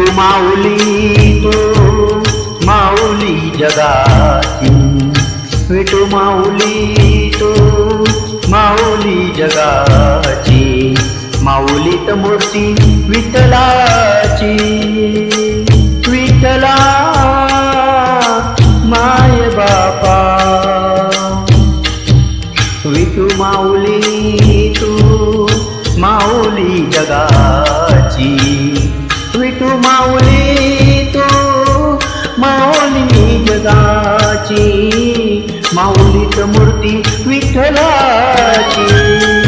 तू माऊली तू माऊली जगाची विठू माऊली तू माऊली जगाची माऊलीत मूर्ती विठलाची विठला माय बापा विठू माऊली तू माऊली जगा माऊली तू माऊली जगाची माऊलीत मूर्ती विठ्ठलाची.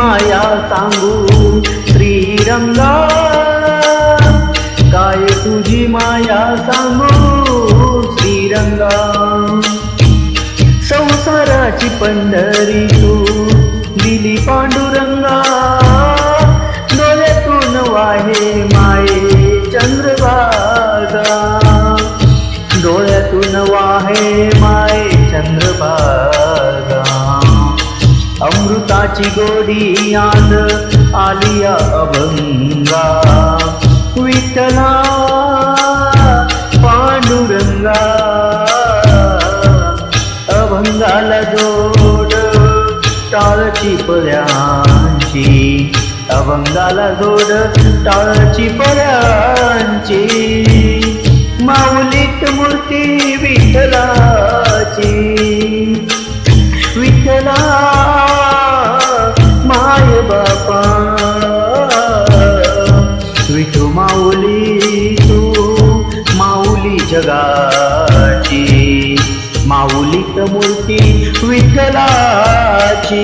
माया सांगू श्रीरंगा. काय तुझी माया सांगू श्रीरंगा. संसाराची पंढरी तू दिली पांडुरंगा. अमृताची गोडी आन आलिया अभंगा. विठ्ठला पांडुरंगा. अभंगाला जोड टाळची पर्यांची अभंगाला जोड टाळची पर्यांची माऊलीत मूर्ती विठ्ठलाची. विठ्ठला जगाची माऊलिक मूर्ती विठ्ठलाची.